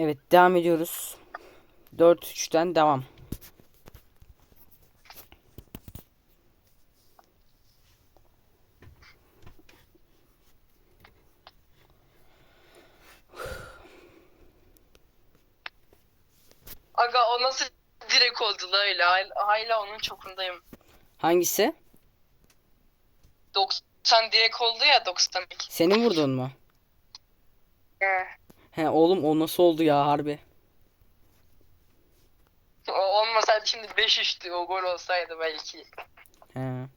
Evet devam ediyoruz. 4-3'ten devam. Aga o nasıl direkt oldu la öyle? Hala, onun çokundayım. Hangisi? 90 direkt oldu ya 92. Senin vurdun mu? He. He oğlum o nasıl oldu ya harbi? O olmasaydı şimdi 5-3'tü o gol olsaydı belki. He.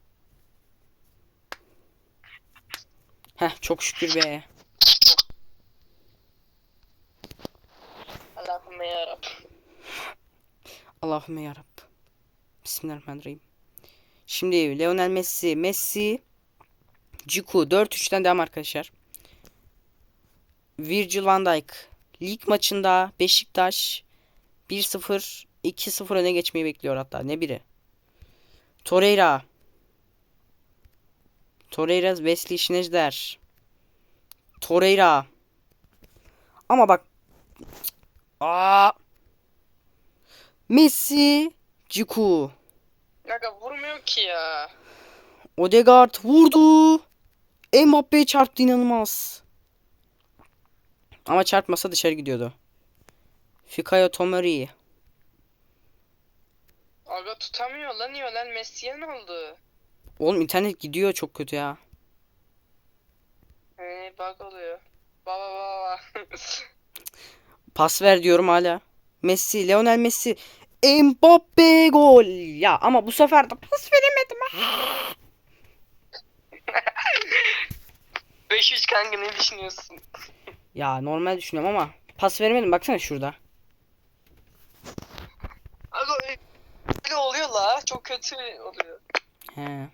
Heh çok şükür be. Allah'ım yarabbim. Allahümme yarabbim. Bismillahirrahmanirrahim. Şimdi Lionel Messi, Messi, Ciku 4-3'ten devam arkadaşlar. Virgil van Dijk lig maçında Beşiktaş 1-0 2-0 öne geçmeyi bekliyor hatta ne biri. Torreira Torreira Wesley Schneider Torreira Ama bak Aa Messi Ciku Aga vurmuyor ki ya. Odegaard vurdu. Mbappe'ye çarptı inanılmaz. Ama çarpmasa dışarı gidiyordu. Fikayo Tomori. Aga tutamıyor lan niye lan Messi'ye ne oldu? Oğlum internet gidiyor çok kötü ya. He bug oluyor. Baba baba. Pas ver diyorum hala. Messi, Lionel Messi. Mbappe gol. Ya ama bu sefer de pas veremedim. 500 kanka ne düşünüyorsun? Ya normal düşünüyorum ama pas veremedim. Baksana şurada. Aga öyle oluyor la. Çok kötü oluyor. He.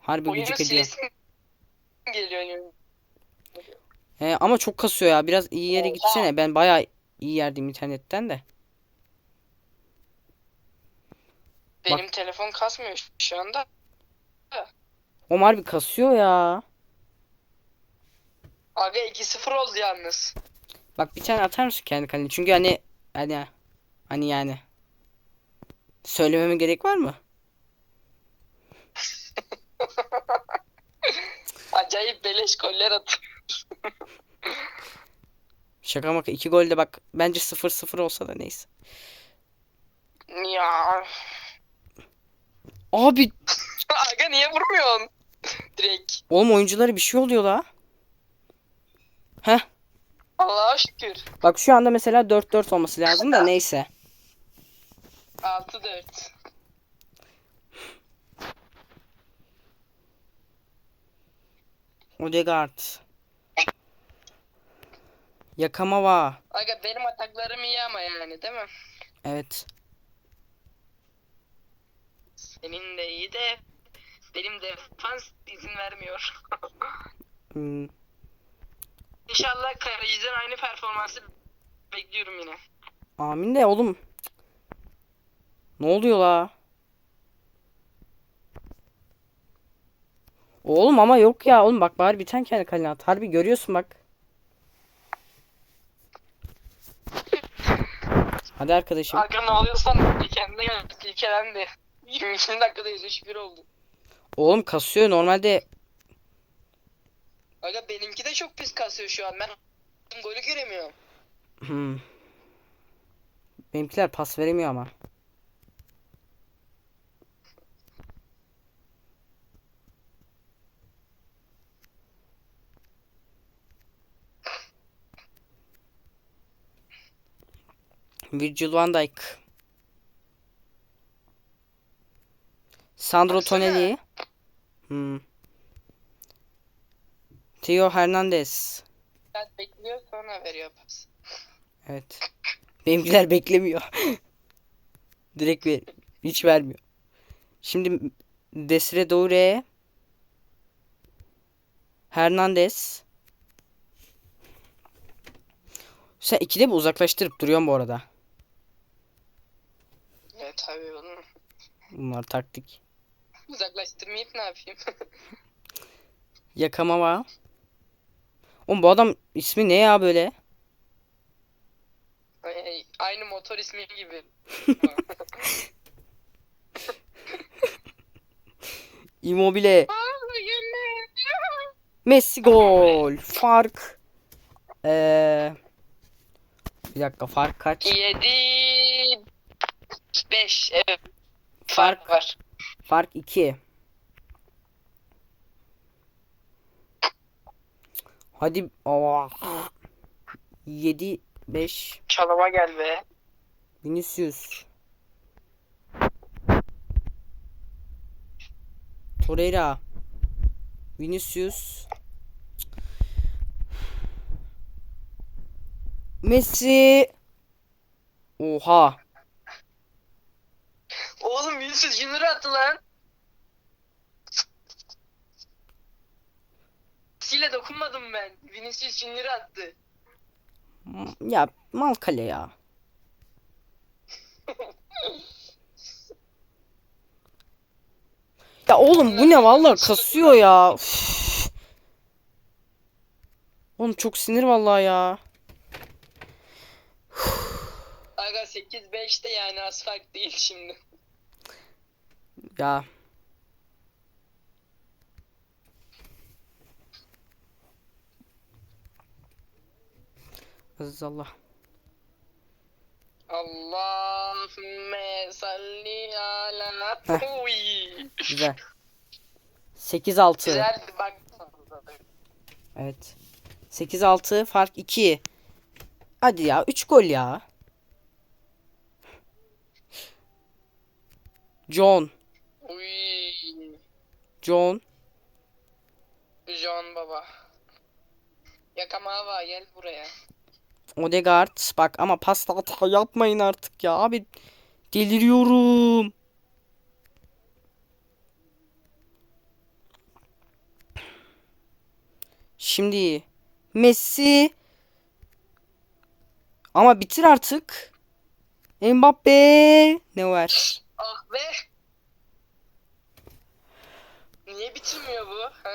Harbi Oyunu gıcık ediyor. silesin geliyor. yani. He, ama çok kasıyor ya. Biraz iyi yere Oha. gitsene. Ben bayağı iyi yerdeyim internetten de. Benim telefon kasmıyor şu anda. O harbi kasıyor ya. Aga 2-0 oldu yalnız. Bak bir tane atar mısın kendi kalene? Çünkü hani hani hani yani söylememe gerek var mı? Acayip beleş goller at. Şaka maka iki gol de bak bence 0-0 olsa da neyse. Ya. Abi Aga niye vurmuyorsun? Direkt. oğlum oyunculara bir şey oluyor la. Heh Allah'a şükür. bak şu anda mesela 4-4 olması lazım da neyse. 6-4. Odegaard. Yakamava. Aga benim ataklarım iyi ama yani değil mi? Evet. Senin de iyi de benim defans izin vermiyor. Hmm, İnşallah kaleciden aynı performansı bekliyorum yine. Amin de oğlum. Ne oluyor la? Oğlum ama yok ya oğlum bak bari bir tane kendi kalene at. Harbi görüyorsun bak. Hadi arkadaşım. Aga ne oluyorsan kendine gel. İlkelendi. 20. dakikada 101 oldu. Oğlum kasıyor normalde. Aga benimki de çok pis kasıyor şu an. Ben golü göremiyorum. Hmm. Benimkiler pas veremiyor ama. Virgil van Dijk. Sandro Baksana. Tonelli. Hmm. Theo Hernandez. Ben bekliyor sonra veriyor pas. Evet. Benimkiler beklemiyor. Direkt ver. Hiç vermiyor. Şimdi Desire Doué Hernandez Sen ikide bir uzaklaştırıp duruyorsun bu arada. Evet tabii oğlum. Bunlar taktik. Uzaklaştırmayıp ne yapayım? Yakamava. Oğlum bu adam ismi ne ya böyle? Aynı motor ismi gibi. Immobile. Messi gol. Fark. Ee, bir dakika fark kaç? 7 5 evet. Fark Fark var. fark 2. Hadi aa. 7 5 Çalıma gel be. Vinicius. Torreira. Vinicius. Messi. Oha. Oğlum Vinicius Junior attı lan. Siyle dokunmadım ben. Vinicius Junior attı. Ya mal kale ya. Ya oğlum bu ne vallahi kasıyor ya. Üf. Oğlum çok sinir vallahi ya. Aga 8-5 de yani az fark değil şimdi. Ya. Aziz Allah. Allahümme salli ala. Uy. Güzel. 8-6. Güzel bak. Evet. 8-6 fark 2. Hadi ya 3 gol ya. John. Uy. John. John baba. Yakamava gel buraya. Odegaard. Bak ama pasta hata yapmayın artık ya. Abi deliriyorum. Şimdi Messi. Ama bitir artık. Mbappe. Ne var? Ah be. Niye bitirmiyor bu? Ha?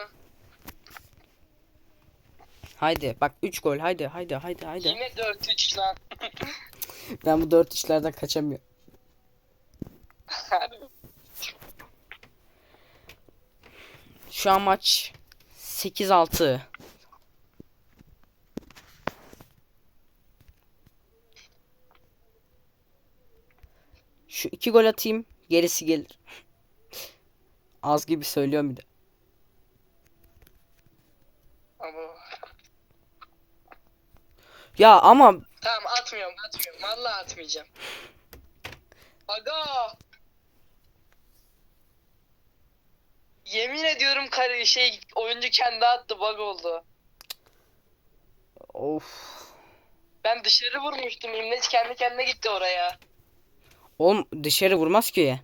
Haydi bak 3 gol. Haydi haydi haydi haydi. Yine 4-3 lan. Ben bu 4 işlerden kaçamıyorum. Şu an maç 8-6. Şu iki gol atayım. Gerisi gelir. Az gibi söylüyorum bir de. Ama... Ya ama Tamam atmıyorum atmıyorum. Vallahi atmayacağım. Aga. Yemin ediyorum kare şey oyuncu kendi attı bug oldu. of. Ben dışarı vurmuştum. İmleç kendi kendine gitti oraya. Oğlum dışarı vurmaz ki.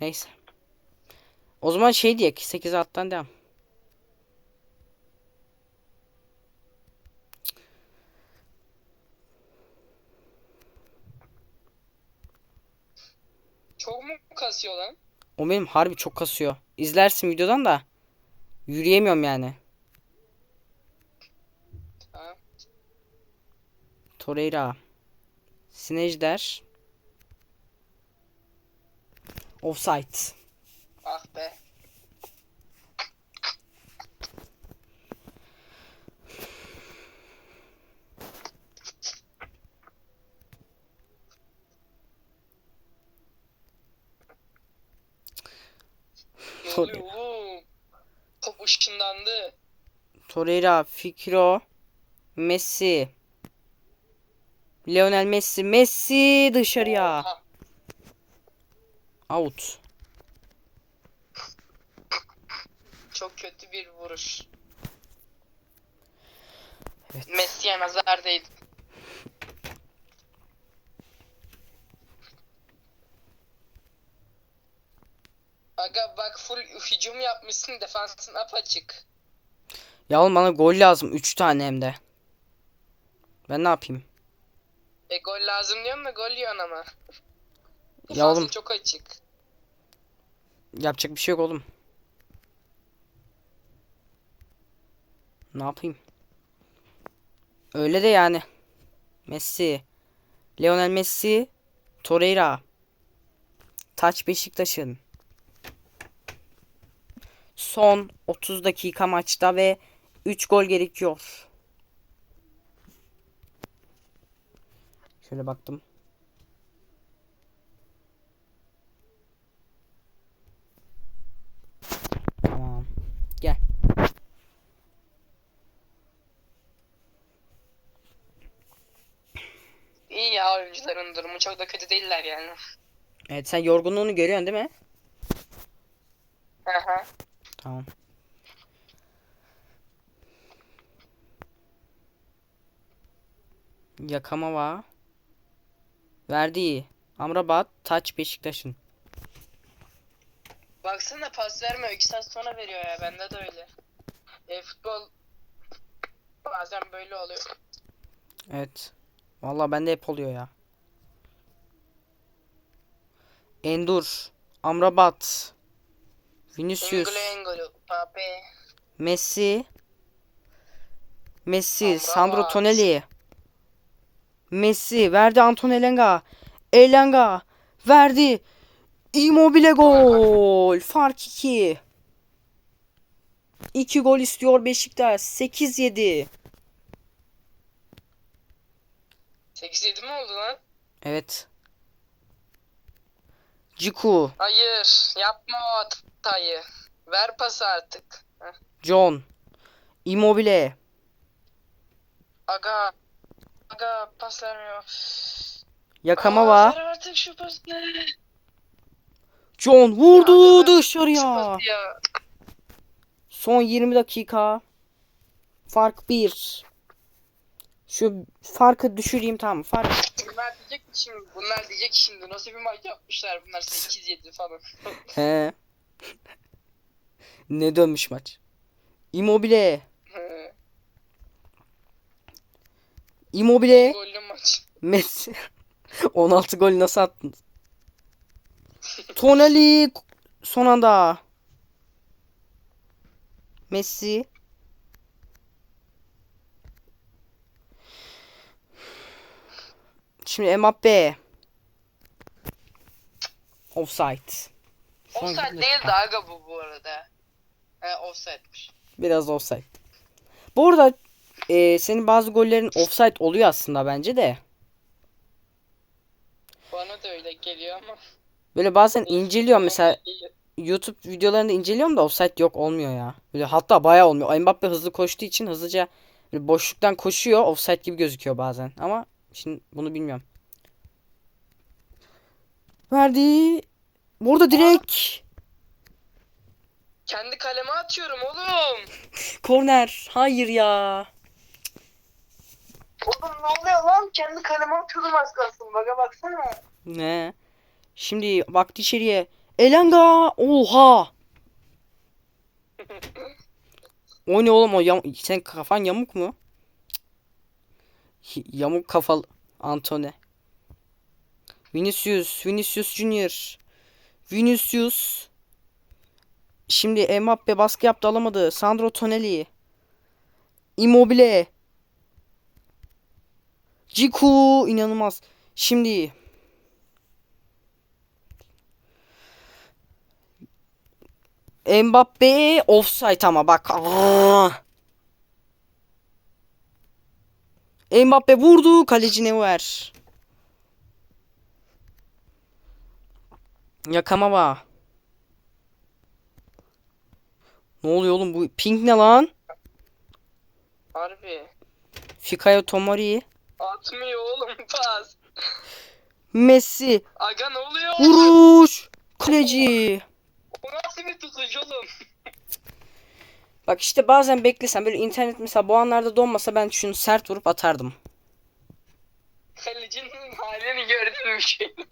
Neyse. O zaman şey diye 8 alttan devam. Çok mu kasıyor lan? O benim harbi çok kasıyor. İzlersin videodan da. Yürüyemiyorum yani. Torreira. Snejder. Offside. Ah be. Oğlum? Top ışınlandı. Torreira, Fikro, Messi. Lionel Messi, Messi dışarıya. Oha. Out. Çok kötü bir vuruş. Evet. Messi'ye nazar değdi. Aga bak full hücum yapmışsın defansın apaçık. Ya oğlum bana gol lazım 3 tane hem de. Ben ne yapayım? E gol lazım diyorum da gol yiyorsun ama. Ya oğlum çok açık. yapacak bir şey yok oğlum. Ne yapayım? Öyle de yani. Messi. Lionel Messi. Torreira. Taç Beşiktaş'ın. Son 30 dakika maçta ve 3 gol gerekiyor. Şöyle baktım. Tamam. Gel. İyi ya oyuncuların durumu çok da kötü değiller yani. Evet sen yorgunluğunu görüyorsun değil mi? Hı. Tamam. Yakamava. Verdi. Amrabat. Taç Beşiktaş'ın. Baksana pas vermiyor. 2 saat sonra veriyor ya. Bende de öyle. E, futbol bazen böyle oluyor. Evet. Vallahi bende hep oluyor ya. Endur. Amrabat. Vinicius. Messi. Messi. Sandro Tonelli. Messi. Verdi Anton Elanga. Elanga. Verdi. Immobile gol. Fark 2. 2 gol istiyor Beşiktaş. 8-7. 8-7 mi oldu lan? Evet. Ciku. Hayır. Yapma o hatayı. Ver pası artık. Heh. John. Immobile. Aga. Aga pas vermiyor. Yakama Aa, var. Ver artık şu pası. John vurdu Aga, Şu dışarıya. pası ya. Son 20 dakika. Fark 1. Şu farkı düşüreyim tamam. Fark Bunlar diyecek ki şimdi, bunlar diyecek ki şimdi nasıl bir maç yapmışlar bunlar 8-7 falan. He. ne dönmüş maç. Immobile. Immobile. Gollü maç. Messi. 16 gol nasıl attınız? Tonali son anda. Messi. Şimdi Mbappe. Offside. Son Offside değil de aga bu bu arada. He offside'miş. Biraz offside. Bu arada e, senin bazı gollerin offside oluyor aslında bence de. Bana da öyle geliyor ama. Böyle bazen inceliyorum mesela. YouTube videolarında inceliyorum da offside yok olmuyor ya. Böyle hatta bayağı olmuyor. Mbappe hızlı koştuğu için hızlıca boşluktan koşuyor. Offside gibi gözüküyor bazen. Ama şimdi bunu bilmiyorum. Verdi. Burada direkt Kendi kaleme atıyorum oğlum. korner. Hayır ya. Oğlum ne oluyor lan? Kendi kaleme atıyordum az kalsın. Baga baksana. Ne? Şimdi baktı içeriye. Elanga. Oha. O ne oğlum o yam sen kafan yamuk mu? Cık. Yamuk kafalı Antony. Vinicius, Vinicius Junior. Vinicius. Şimdi Mbappe baskı yaptı alamadı. Sandro Tonelli. Immobile. Ciku inanılmaz. Şimdi Mbappe offside ama bak. Aa! Mbappe vurdu. Kaleci Neuer. Yakamava. Ne oluyor oğlum bu pink ne lan? Harbi. Fikayo Tomori. Atmıyor oğlum pas. Messi. Aga ne oluyor? Vuruş. Kaleci. O nasıl bir tutuş oğlum? Bak işte bazen beklesem böyle internet mesela bu anlarda donmasa ben şunu sert vurup atardım. Kalecinin halini gördün mü şey?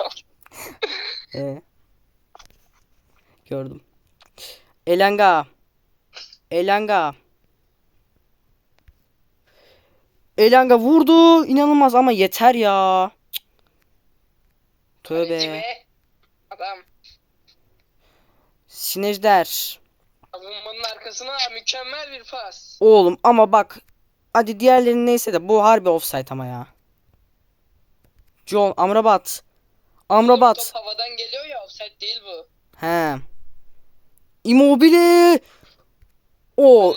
Ee, gördüm. Elanga. Elanga. Elanga vurdu. İnanılmaz ama yeter ya. Tövbe. be. Adam. Sinejder. Savunmanın arkasına mükemmel bir pas. Oğlum ama bak. Hadi diğerleri neyse de bu harbi offside ama ya. John Amrabat. Amrabat. Top havadan geliyor ya offside değil bu. He. Immobile. O.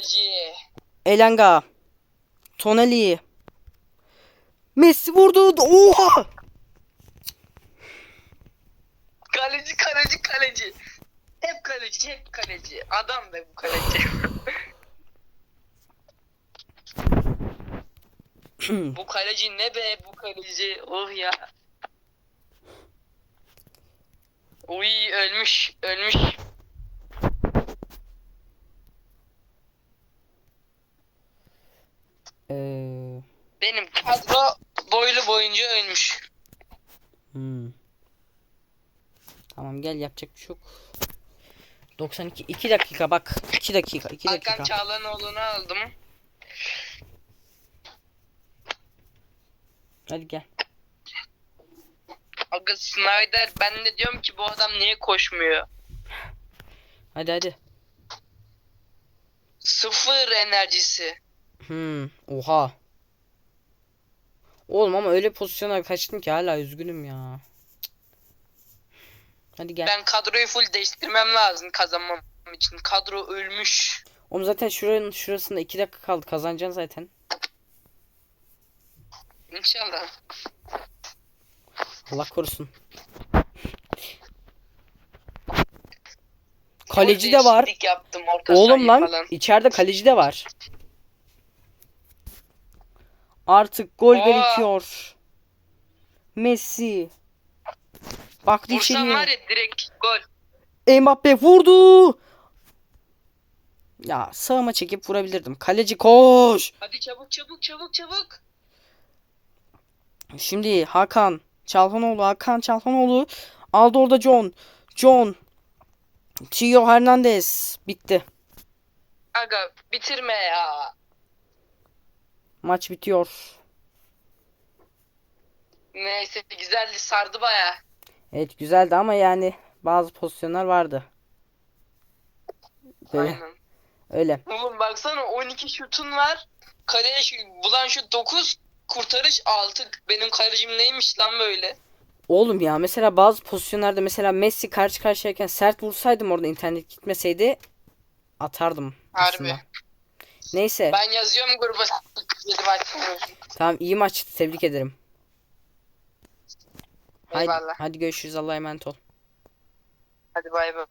Elanga. Tonali. Messi vurdu. Oha! Kaleci kaleci kaleci. Hep kaleci hep kaleci. Adam be bu kaleci. bu kaleci ne be bu kaleci. Oh ya. Uy ölmüş ölmüş. Ee, Benim kadro boylu boyunca ölmüş. hmm. Tamam gel yapacak bir şey yok. 92 2 dakika bak. 2 dakika 2 Hakan dakika. Çağlanoğlu'nu aldım. Hadi gel. Aga Snyder ben de diyorum ki bu adam niye koşmuyor? Hadi hadi. Sıfır enerjisi. Hmm. Oha. Oğlum ama öyle pozisyona kaçtın ki hala üzgünüm ya. Hadi gel. Ben kadroyu full değiştirmem lazım kazanmam için. Kadro ölmüş. Oğlum zaten şuranın şurasında 2 dakika kaldı kazanacaksın zaten. İnşallah. Allah korusun. Kaleci de var. Yaptım Oğlum lan falan. içeride kaleci de var. Artık gol Aa. birikiyor. Messi. Baktı Vursam içeriye. var ya direkt gol. Mbappe vurdu. Ya sağıma çekip vurabilirdim. Kaleci koş. Hadi çabuk çabuk çabuk çabuk. Şimdi Hakan Çalhanoğlu, Hakan Çalhanoğlu aldı orada John. John. Tio Hernandez. Bitti. Aga bitirme ya. Maç bitiyor. Neyse güzeldi sardı baya. Evet güzeldi ama yani bazı pozisyonlar vardı. Böyle Aynen. öyle. Oğlum baksana 12 şutun var. Kaleye bulan şu 9 kurtarış 6. Benim kalecim neymiş lan böyle? Oğlum ya mesela bazı pozisyonlarda mesela Messi karşı karşıyayken sert vursaydım orada internet gitmeseydi atardım Harbi. aslında. Neyse. Ben yazıyorum gruba. Tamam iyi maçtı. Tebrik ederim. Eyvallah. hadi görüşürüz. Allah'a emanet ol. Hadi bay bay.